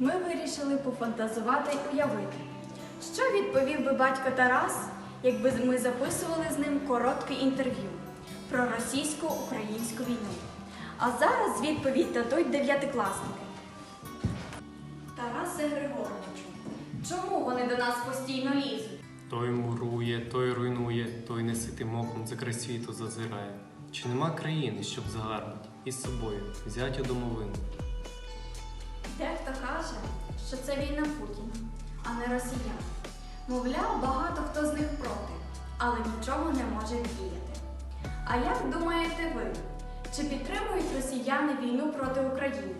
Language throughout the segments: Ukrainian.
ми вирішили пофантазувати й уявити, що відповів би батько Тарас, якби ми записували з ним коротке інтерв'ю про російсько-українську війну. А зараз відповідь дадуть дев'ятикласники. Тарасе Григоровичу, чому вони до нас постійно лізуть? Той мурує, той руйнує, той неситим оком за край світу зазирає. Чи нема країни, щоб загарбать із собою взять у домовину? Дехто каже, що це війна Путіна, а не росіян. Мовляв, багато хто з них проти, але нічого не може вдіяти. А як думаєте ви, чи підтримують росіяни війну проти України?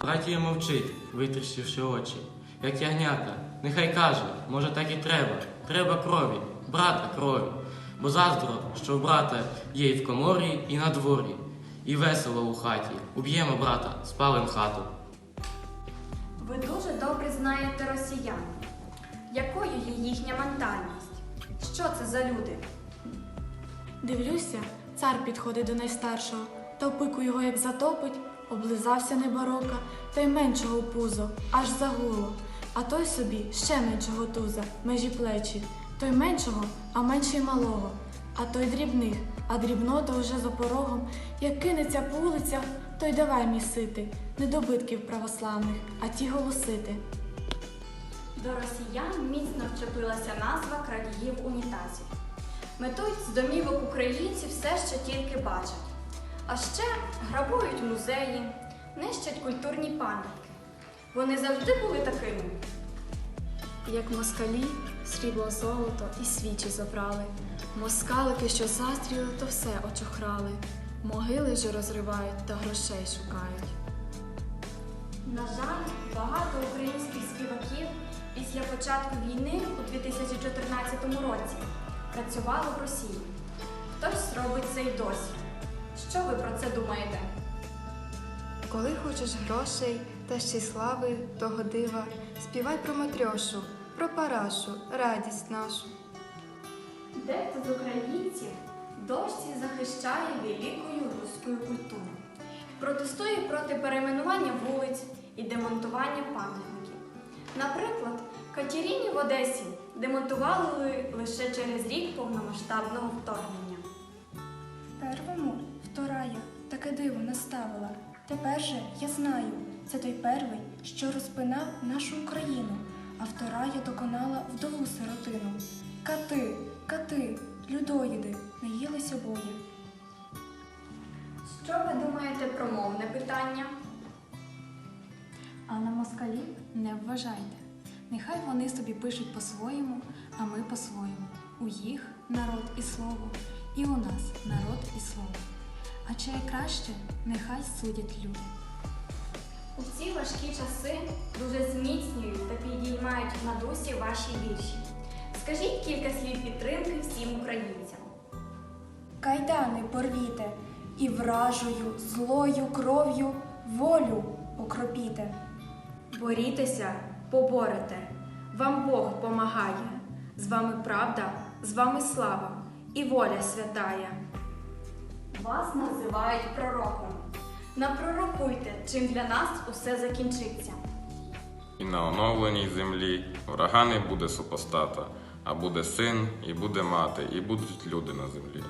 Братія мовчить, витріщивши очі. Як ягнята, нехай каже, може так і треба. Треба крові, брата крові. Бо заздро, що в брата є і в коморі, і на дворі. І весело у хаті. Уб'ємо брата, спалим хату. Ви дуже добре знаєте росіян. Якою є їхня ментальність? Що це за люди? Дивлюся, цар підходить до найстаршого, та пику його як затопить, облизався неборока, та й меншого пузо, аж загуло. А той собі ще меншого туза, межі плечі, той меншого, а менший малого. А той дрібних, а дрібнота вже за порогом, як кинеться по вулицях, то й давай місити, недобитків православних, а ті голосити. До росіян міцно вчепилася назва крадіїв унітазів. Метуть з домівок українців все, що тільки бачать. А ще грабують музеї, нищать культурні пам'ятки. Вони завжди були такими. Як москалі, срібло золото і свічі забрали. Москалики, що застріли, то все очохрали. Могили ж розривають та грошей шукають. На жаль, багато українських співаків після початку війни у 2014 році працювали в Росії. Хтось робить це й досі. Що ви про це думаєте? Коли хочеш грошей та ще й слави того дива, співай про матрьошу, про парашу, радість нашу. Дехто з українців досі захищає великою руською культуру, протестує проти перейменування вулиць і демонтування пам'ятників. Наприклад, Катерині в Одесі демонтували лише через рік повномасштабного вторгнення. Первому вторая таке диво наставила. Тепер же я знаю, це той первий, що розпинав нашу Україну, а вторая доконала вдову сиротину. Кати, кати, людоїди, наїлись обоє. Що ви думаєте про мовне питання? А на москалів не вважайте. Нехай вони собі пишуть по-своєму, а ми по-своєму. У їх народ і слово, і у нас народ і слово. А чиє краще, нехай судять люди. Ці важкі часи дуже зміцнюють та підіймають на дусі ваші вірші. Скажіть кілька слів підтримки всім українцям. Кайдани порвіте і вражою, злою кров'ю волю окропіте. Борітеся, поборете, вам Бог помагає. З вами правда, з вами слава і воля святая. Вас називають пророком. Напророкуйте, чим для нас усе закінчиться. І на оновленій землі врага не буде супостата, а буде син, і буде мати, і будуть люди на землі.